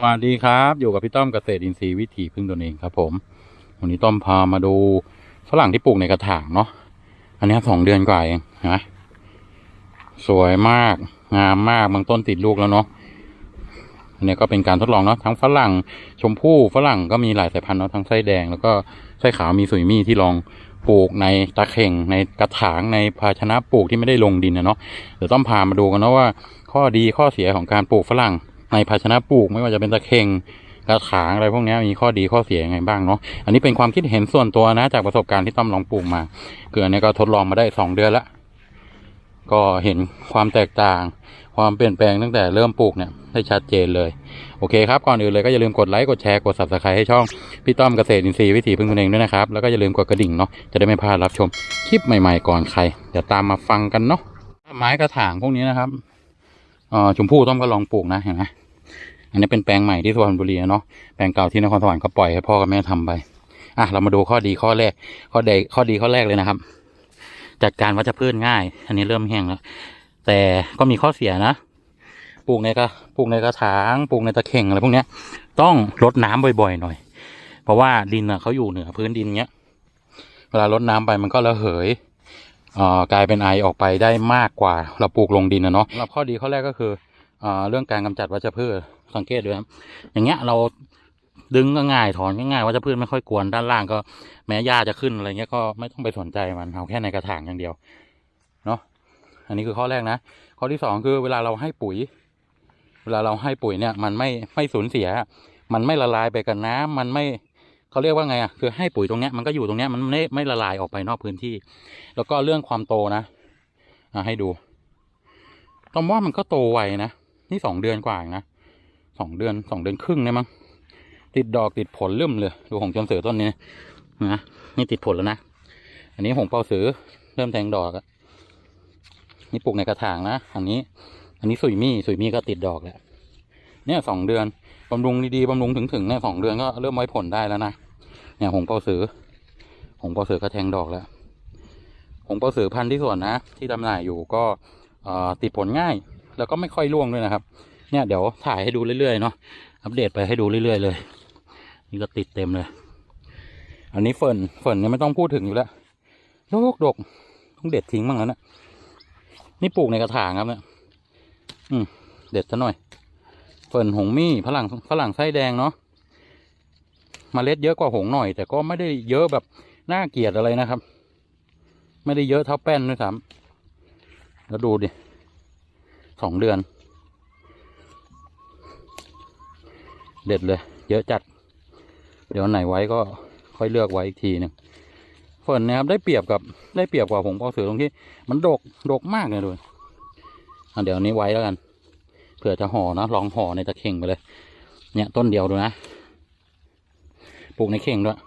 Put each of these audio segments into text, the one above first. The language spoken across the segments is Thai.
สวัสดีครับ อยู่กับพี่ต้อมเกษตรอินทรีย์วิถีพึ่งตนเองครับ ผม วันนี้ต้อมพามาดูฝรั่งที่ปลูกในกระถางเนาะอันนี้สองเดือนกว่าเองนะสวยมากงามมากบางต้นติดลูกแล้วเนาะอันนี้ก็เป็นการทดลองเนาะทั้งฝรั่งชมพู่ฝรั่งก็มีหลายสายพันธุ์เนาะทั้งไส้แดงแล้วก็ไส้ขาวมีสุยมี่ที่ลองปลูกในตะเข่งในกระถางในภาชนะปลูกที่ไม่ได้ลงดินนะเนาะเดี๋ยวต้องพามาดูกันเนาะว่า ข้อดีข้อเสียของการปลูกฝรั่ง ในภาชนะปลูกไม่ว่าจะเป็นตะเข่งกระถางอะไรพวกนี้มีข้อดีข้อเสียยังไงบ้างเนาะอันนี้เป็นความคิดเห็นส่วนตัวนะ จากประสบการณ์ที่ต้อมลองปลูกมาคืออันนี้ก็ทดลองมาได้สองเดือนละก็เห็นความแตกต่าง ความเปลี่ยนแปลงตั้งแต่เริ่มปลูกเนี่ยได้ชัดเจนเลย โอเคครับ ก่อนอื่นเลยก็อย่าลืมกดไลค์กดแชร์กด subscribe ให้ช่อง พี่ต้อมเกษตรอินทรีย์วิถีพึ่งตนเองด้วยนะครับ แล้วก็อย่าลืมกดกระดิ่งเนาะจะได้ไม่พลาดรับชมคลิปใหม่ๆก่อนใคร เดี๋ยวตามมาฟังกันเนาะไม้กระถางพวกนี้นะครับ ชมพู่ต้อมก็ลองปลูกนะเห็นไหมอันนี้เป็นแปลงใหม่ที่สุพรรณบุรีเนาะแปลงเก่าที่นครสวรรค์ก็ปล่อยให้พ่อกับแม่ทำไปอะเรามาดูข้อดีข้อแรก ข้อใดข้อดีข้อแรกเลยนะครับ จัดการวัชพืชง่าย อันนี้เริ่มแห้งแล้วแต่ก็มีข้อเสียนะปลูกในกระปลูกในกระถางปลูกในตะเข่งอะไรพวกเนี้ย ต้องรดน้ำบ่อยๆหน่อย เพราะว่าดินอะเขาอยู่เหนือพื้นดินเนี้ย เวลารดน้ำไปมันก็ระเหย กลายเป็นไอออกไปได้มากกว่าเราปลูกลงดินนะเนาะสำหรับข้อดีข้อแรกก็คืออ่าเรื่องการกำจัดวัชพืชสังเกตด้วยครับอย่างเงี้ยเราดึงก็ง่ายถอนก็ง่ายวัชพืชไม่ค่อยกวนด้านล่างก็แม้หญ้าจะขึ้นอะไรเงี้ยก็ไม่ต้องไปสนใจมันเอาแค่ในกระถางอย่างเดียวเนาะอันนี้คือข้อแรกนะข้อที่สองคือเวลาเราให้ปุ๋ย เวลาเราให้ปุ๋ยเนี่ย มันไม่ไม่สูญเสีย มันไม่ละลายไปกับน้ำมันไม่ เขาเรียกว่าไงอะคือให้ปุ๋ยตรงเนี้ยมันก็อยู่ตรงเนี้ยมันไม่ไม่ละลายออกไปนอกพื้นที่ แล้วก็เรื่องความโตนะอะให้ดูต้อมว่ามันก็โตไวนะนี่สองเดือนกว่าเองนะสองเดือนสองเดือนครึ่งเนี่ยมั้งติดดอกติดผลเริ่มเลยดูของจนเสือต้นนี้นะนี่ติดผลแล้วนะอันนี้หงเปาเสือเริ่มแทงดอกอะนี่ปลูกในกระถางนะอันนี้ อันนี้สุยมี่สุยมี่ก็ติดดอกแล้วเนี่ยสองเดือน บำรุงดีๆบำรุงถึงๆเนี่ยสองเดือนก็เริ่มไว้ผลได้แล้วนะเนี่ยหงเปาสือ หงเปาสือก็แทงดอกแล้ว หงเปาสือพันธุ์ที่สวนนะ ที่จำหน่ายอยู่ก็เอ่อติดผลง่าย แล้วก็ไม่ค่อยร่วงด้วยนะครับ เนี่ยเดี๋ยวถ่ายให้ดูเรื่อยๆเนาะอัปเดตไปให้ดูเรื่อยๆเลย นี่ก็ติดเต็มเลย อันนี้เฟิร์นเฟิร์นเนี่ยไม่ต้องพูดถึงอยู่แล้วดกดกต้องเด็ดทิ้งบ้างแล้วนะนี่ปลูกในกระถางครับเนี่ยอืมเด็ดซะหน่อย เฟิร์นหงมี่ฝรั่งฝรั่งไส้แดงเนาะมเมล็ดเยอะกว่าหงหน่อย แต่ก็ไม่ได้เยอะแบบน่าเกลียดอะไรนะครับ ไม่ได้เยอะเท่าแป้นด้วยซ้ำแล้วดูดิสองเดือน เด็ดเลย เยอะจัด เดี๋ยวไหนไว้ก็ค่อยเลือกไว้อีกทีหนึ่งฝนนะครับได้เปรียบกับได้เปรียบกว่าผงเปาสือตรงที่ มันดกดกมากเลยด้วยเดี๋ยวนี้ไว้แล้วกัน เผื่อจะห่อนะลองห่อในตะเข่งไปเลย เนี่ยต้นเดียวดูนะปลูกในเข่งด้วย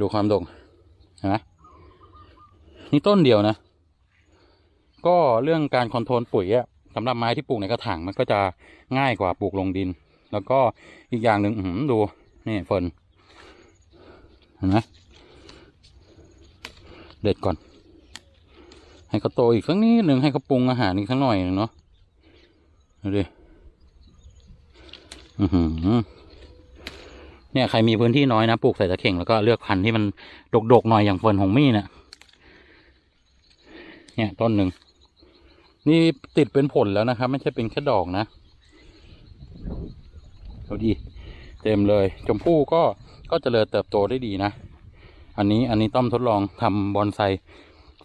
ดูความดกเห็นไหมนี่ต้นเดียวนะ ก็เรื่องการคอนโทรลปุ๋ยอะสำหรับไม้ที่ปลูกในกระถางมันก็จะง่ายกว่าปลูกลงดิน แล้วก็อีกอย่างหนึ่งดูนี่เฟิร์นเห็นไหมเด็ดก่อน ให้เขาโตอีกสักนิดหนึ่งให้เขาปรุงอาหารอีกสักหน่อยหนึ่งเนาะ ดิอือเนี่ยใครมีพื้นที่น้อยนะปลูกใส่ตะเข่งแล้วก็เลือกพันธุ์ที่มันดกๆหน่อยอย่างเฟิร์นหงมี่เนี่ยเนี่ยต้นหนึ่งนี่ติดเป็นผลแล้วนะครับ ไม่ใช่เป็นแค่ดอกนะดูดี เต็มเลยชมพู่ก็ก็เจริญเติบโตได้ดีนะ อันนี้อันนี้ต้อมทดลองทำบอนไซ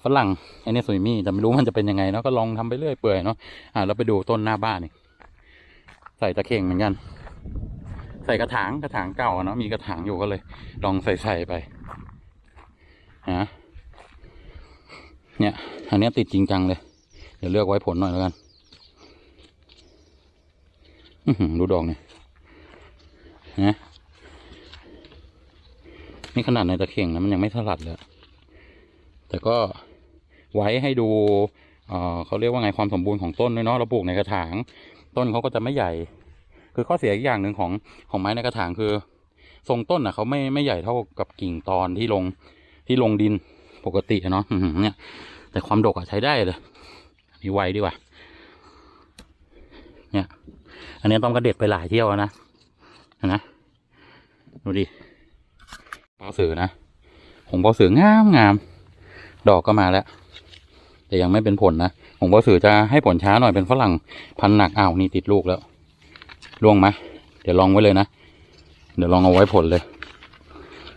ฝรั่งอันนี้สวยมี่แต่ไม่รู้มันจะเป็นยังไงเนาะก็ลองทำไปเรื่อยเปื่อยเนาะอ่าเราไปดูต้นหน้าบ้านนี่ใส่ตะเข่งเหมือนกัน ใส่กระถางกระถางเก่าเนาะมีกระถางอยู่ก็เลย ลองใส่ใส่ไปนะเนี่ยอันนี้ติดจริงจังเลย เดี๋ยวเลือกไว้ผลหน่อยแล้วกันอืดูดอกเนี่ยนะนี่ขนาดในตะเข่งนะมันยังไม่สลัดเลยแต่ก็ ไว้ให้ดูเเขาเรียกว่าไงความสมบูรณ์ของต้นด้วยเนาะเราปลูกในกระถาง ต้นเขาก็จะไม่ใหญ่ คือข้อเสียอีกอย่างหนึ่งของของไม้ในกระถางคือ ทรงต้นอะเขาไม่ไม่ใหญ่เท่ากับกิ่งตอนที่ลงที่ลงดินปกติเนาะเนี่ยแต่ความดกอะใช้ได้เลยนี่ไวดีกว่า เนี่ย อันนี้ต้อมก็เด็ดไปหลายเที่ยวนะนะดูดิเปาเสือนะหงเปาเสืองามงามดอกก็มาแล้ว แต่ยังไม่เป็นผลนะหงเปาสือจะให้ผลช้าหน่อยเป็นฝรั่งพันหนักอ้าวนี่ติดลูกแล้วล่วงไหมเดี๋ยวลองไว้เลยนะ เดี๋ยวลองเอาไว้ผลเลย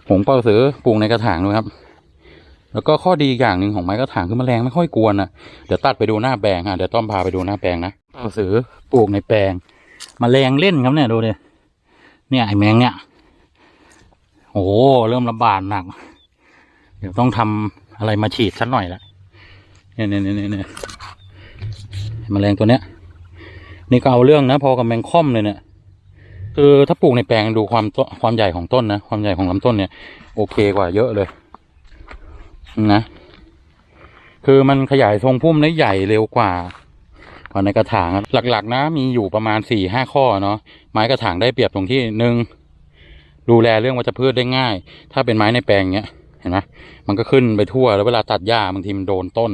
หงเปาสือปลูกในกระถางด้วยครับ แล้วก็ข้อดีอย่างหนึ่งของไม้กระถางคือแมลงไม่ค่อยกวนอะเดี๋ยวตัดไปดูหน้าแปลงอะเดี๋ยวต้อมพาไปดูหน้าแปลงนะเปาสือปลูกในแปลงมแมลงเล่นครับเนี่ยดูดิเนี่ยไอแมงเนี่ยโอ้เริ่มระบาดหนัก เดี๋ยวต้องทำอะไรมาฉีดสักหน่อยละ เนี่ยเนี่ยเนี่ยเนี่ยแมลงตัวเนี้ย นี่ก็เอาเรื่องนะ พอกับแมงค่อมเลยเนี่ยคือถ้าปลูกในแปลงดูความต้นความใหญ่ของต้นนะความใหญ่ของลำต้นเนี่ย โอเคกว่าเยอะเลยนะ คือมันขยายทรงพุ่มได้ใหญ่เร็วกว่ากว่าในกระถางหลัก ๆ นะมีอยู่ประมาณสี่ห้าข้อเนาะไม้กระถางได้เปรียบตรงที่หนึ่งดูแลเรื่องวัชพืชได้ง่าย ถ้าเป็นไม้ในแปลงเนี้ยเห็นไหมมันก็ขึ้นไปทั่วแล้วเวลาตัดหญ้าบางทีมันโดนต้น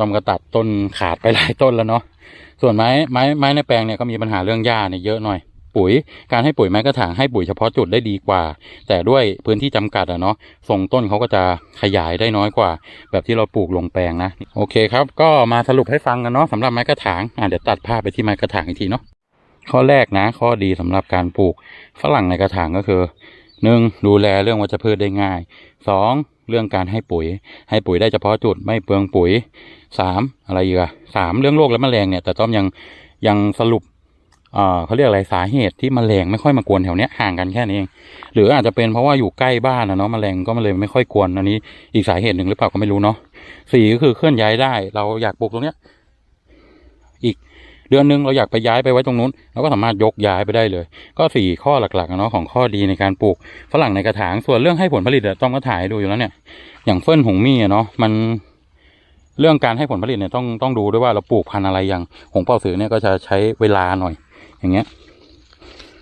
ต้นก็ตัดต้นขาดไปหลายต้นแล้วเนาะส่วนไม้ไม้ไม้ในแปลงเนี่ยก็มีปัญหาเรื่องหญ้าเนี่ยเยอะหน่อย ปุ๋ย การให้ปุ๋ยไม้กระถางให้ปุ๋ยเฉพาะจุดได้ดีกว่า แต่ด้วยพื้นที่จำกัดอะเนาะทรงต้นเขาก็จะขยายได้น้อยกว่า แบบที่เราปลูกลงแปลงนะโอเคครับ ก็มาสรุปให้ฟังกันเนาะสำหรับไม้กระถางอะเดี๋ยวตัดภาพไปที่ไม้กระถางอีกทีเนาะข้อแรกนะ ข้อดีสำหรับการปลูกฝรั่งในกระถางก็คือหนึ่งดูแลเรื่องวัชพืชได้ง่ายสอง เรื่องการให้ปุ๋ย ให้ปุ๋ยได้เฉพาะจุดไม่เปลืองปุ๋ยสามอะไรอีกอะสามเรื่องโรคและแมลงเนี่ยแต่ต้อมยังยังสรุปเอ่อเขาเรียกอะไรสาเหตุที่แมลงไม่ค่อยมากวนแถวเนี้ยห่างกันแค่นี้เองหรืออาจจะเป็นเพราะว่าอยู่ใกล้บ้านนะเนาะแมลงก็มาเลยไม่ค่อยกวนอันนี้อีกสาเหตุหนึ่งหรือเปล่าก็ไม่รู้เนาะสี่ก็คือเคลื่อนย้ายได้ เราอยากปลูกตรงเนี้ย อีก เดือนหนึงเราอยากไปย้ายไปไว้ตรงนู้นเราก็สามารถยกย้ายไปได้เลย ก็สี่ข้อหลักๆเนาะของข้อดีในการปลูกฝรั่งในกระถางส่วนเรื่องให้ผลผลิตต้องก็ถ่ายดูอยู่แล้วเนี่ย อย่างเฟิ่นหงมี่ะเนาะมันเรื่องการให้ผลผลิตเนี่ยต้องต้องดูด้วยว่าเราปลูกพันธุ์อะไรอย่างหงเป่าสือเนี่ยก็จะใช้เวลาหน่อย อย่างเงี้ย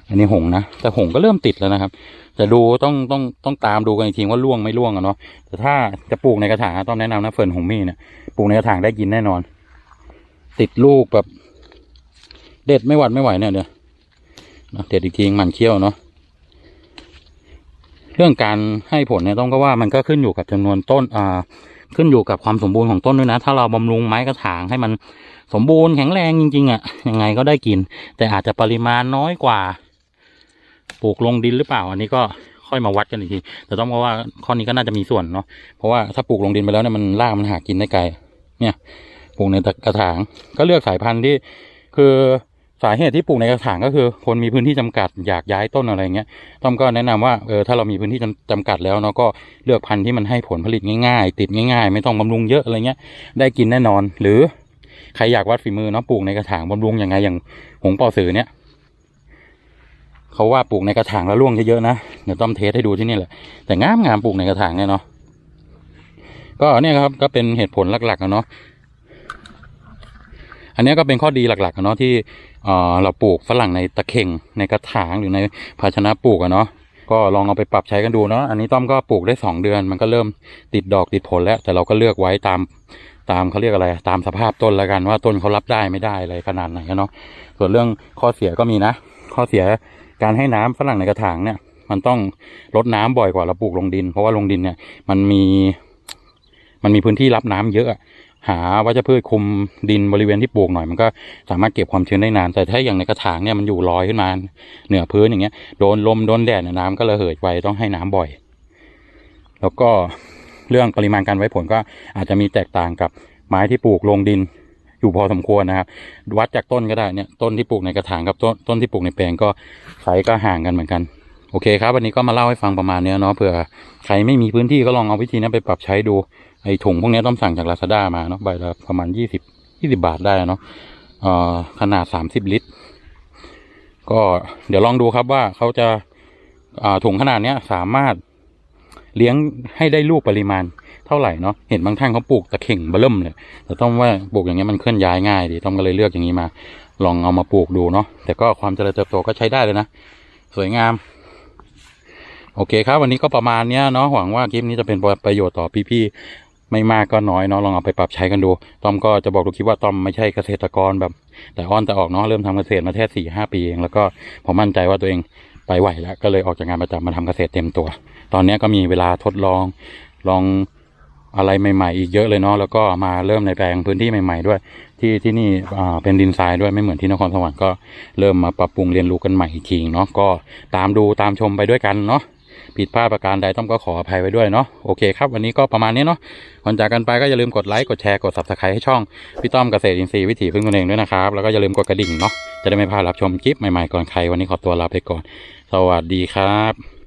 อันนี้หงนะแต่หงก็เริ่มติดแล้วนะครับแต่ดูต้องต้องต้องตามดูกันอีกทีว่าร่วงไม่ร่วงอะเนาะแต่ถ้าจะปลูกในกระถางต้องแนะนำนะเฟิร์นหงมี่เนี่ยปลูกในกระถางได้กินแน่นอน ติดลูกแบบ เด็ดไม่หวัดไม่ไหวเนี่ยเดี๋ยวเด็ดอีกทีหมันเคี้ยวเนาะเรื่องการให้ผลเนี่ยต้องก็ว่ามันก็ขึ้นอยู่กับจำนวนต้นอ่าขึ้นอยู่กับความสมบูรณ์ของต้นด้วยนะ ถ้าเราบำรุงไม้กระถางให้มันสมบูรณ์แข็งแรงจริง ๆอะ่ะยังไงก็ได้กิน แต่อาจจะปริมาณน้อยกว่า ปลูกลงดินหรือเปล่า อันนี้ก็ค่อยมาวัดกันอีกทีแต่ต้องบอกว่าข้อนี้ก็น่าจะมีส่วนเนาะเพราะว่าถ้าปลูกลงดินไปแล้วเนี่ยมันรากมันหากินได้ไกลเนี่ยปลูกในกระถางก็เลือกสายพันธุ์ที่คือ สาเหตุที่ปลูกในกระถางก็คือ คนมีพื้นที่จำกัดอยากย้ายต้นอะไรเงี้ยต้อมก็แนะนำว่าเออถ้าเรามีพื้นที่จำจำกัดแล้วเนาะก็เลือกพันธุ์ที่มันให้ผลผลิตง่ายๆ ติดง่ายๆ ไม่ต้องบำรุงเยอะอะไรเงี้ยได้กินแน่นอน หรือใครอยากวัดฝีมือเนาะปลูกในกระถางบำรุงยังไงอย่างหงป่าสือเนี่ยเขาว่าปลูกในกระถางแล้วร่วงเยอะๆนะเดี๋ยวต้อมเทสให้ดูที่นี่แหละแต่งามงามปลูกในกระถางเนี่ยเนาะก็เนี่ยครับก็เป็นเหตุผลหลักๆอะเนาะอันนี้ก็เป็นข้อดีหลักๆอะเนาะที่ เอ่อเราปลูกฝรั่งในตะเข่งในกระถางหรือในภาชนะปลูกอะเนาะก็ลองเอาไปปรับใช้กันดูเนาะอันนี้ต้อมก็ปลูกได้สองเดือน มันก็เริ่มติดดอกติดผลแล้ว แต่เราก็เลือกไว้ตามตามเขาเรียกอะไร ตามสภาพต้นล้วกันว่าต้นเขารับได้ไม่ได้อะไรขนาดไหนเนาะส่วนเรื่องข้อเสียก็มีนะ ข้อเสียการให้น้ำฝรั่งในกระถางเนี่ยมันต้องลดน้ำบ่อยกว่าเราปลูกลงดิน เพราะว่าลงดินเนี่ยมันมีมันมีพื้นที่รับน้ำเยอะ หาวัชพืชคุมดินบริเวณที่ปลูกหน่อย มันก็สามารถเก็บความชื้นได้นาน แต่ถ้าอย่างในกระถางเนี่ยมันอยู่ลอยขึ้นมา เหนือพื้นอย่างเงี้ยโดนลมโดนแดดเนี่ยน้ำก็ระเหยไวต้องให้น้ำบ่อย แล้วก็เรื่องปริมาณการไว้ผลก็อาจจะมีแตกต่างกับไม้ที่ปลูกลงดินอยู่พอสมควรนะครับ วัดจากต้นก็ได้เนี่ยต้นที่ปลูกในกระถางกับต้นต้นที่ปลูกในแปลงก็ไซส์ก็ห่างกันเหมือนกันโอเคครับวันนี้ก็มาเล่าให้ฟังประมาณเนี้ยเนาะเผื่อใครไม่มีพื้นที่ก็ลองเอาวิธีนี้ไปปรับใช้ดูไอถุงพวกนี้ต้องสั่งจากลาซาด้ามาเนาะใบละประมาณยี่สิบยี่สิบาทได้เนาะเอ่อขนาดสามสิบลิตร ก็เดี๋ยวลองดูครับว่าเขาจะาถุงขนาดเนี้ยสามารถเลี้ยงให้ได้ลูกปริมาณเท่าไหร่เนาะเห็นบางท่านเขาปลูกตะเข่งเบิ่มเลยแต่ต้องว่าปลูกอย่างเงี้ยมันเคลื่อนย้ายง่ายดีต้องก็เลยเลือกอย่างนี้มา ลองเอามาปลูกดูเนาะแต่ก็ความเจริญเติบโตก็ใช้ได้เลยนะ สวยงาม โอเคครับ วันนี้ก็ประมาณเนี้ยเนาะหวังว่าคลิปนี้จะเป็นประโยชน์ต่อพี่ๆ ไม่มากก็น้อยเนาะลองเอาไปปรับใช้กันดูตอมก็จะบอกทุกคลิปว่าตอมไม่ใช่เกษตรกรแบบ แต่อ้อนแต่ออกเนาะเริ่มทำเกษตรมาแค่สี่ห้าปีเองแล้วก็ผมมั่นใจว่าตัวเองไปไหวแล้วก็เลยออกจากงานประจำมาทำเกษตรเต็มตัว ตอนนี้ก็มีเวลาทดลองลองอะไรใหม่ๆ อีกเยอะเลยเนาะแล้วก็มาเริ่มในแปลงพื้นที่ใหม่ ๆ ด้วย ที่ที่นี่เป็นดินทรายด้วยไม่เหมือนที่นครสวรรค์ก็เริ่มมาปรับปรุงเรียนรู้กันใหม่อีกทีเนาะก็ตามดูตามชมไปด้วยกันเนาะ ผิดพลาดประการใดต้องก็ขออภัยไว้ด้วยเนาะโอเคครับวันนี้ก็ประมาณนี้เนาะก่อนจากกันไปก็อย่าลืมกดไลค์กดแชร์กดซับสไครต์ให้ช่องพี่ต้อมเกษตรอินทรีย์วิถีพึ่งตนเองด้วยนะครับแล้วก็อย่าลืมกดกระดิ่งเนาะจะได้ไม่พลาดรับชมคลิปใหม่ๆก่อนใครวันนี้ขอตัวลาไปก่อน สวัสดีครับ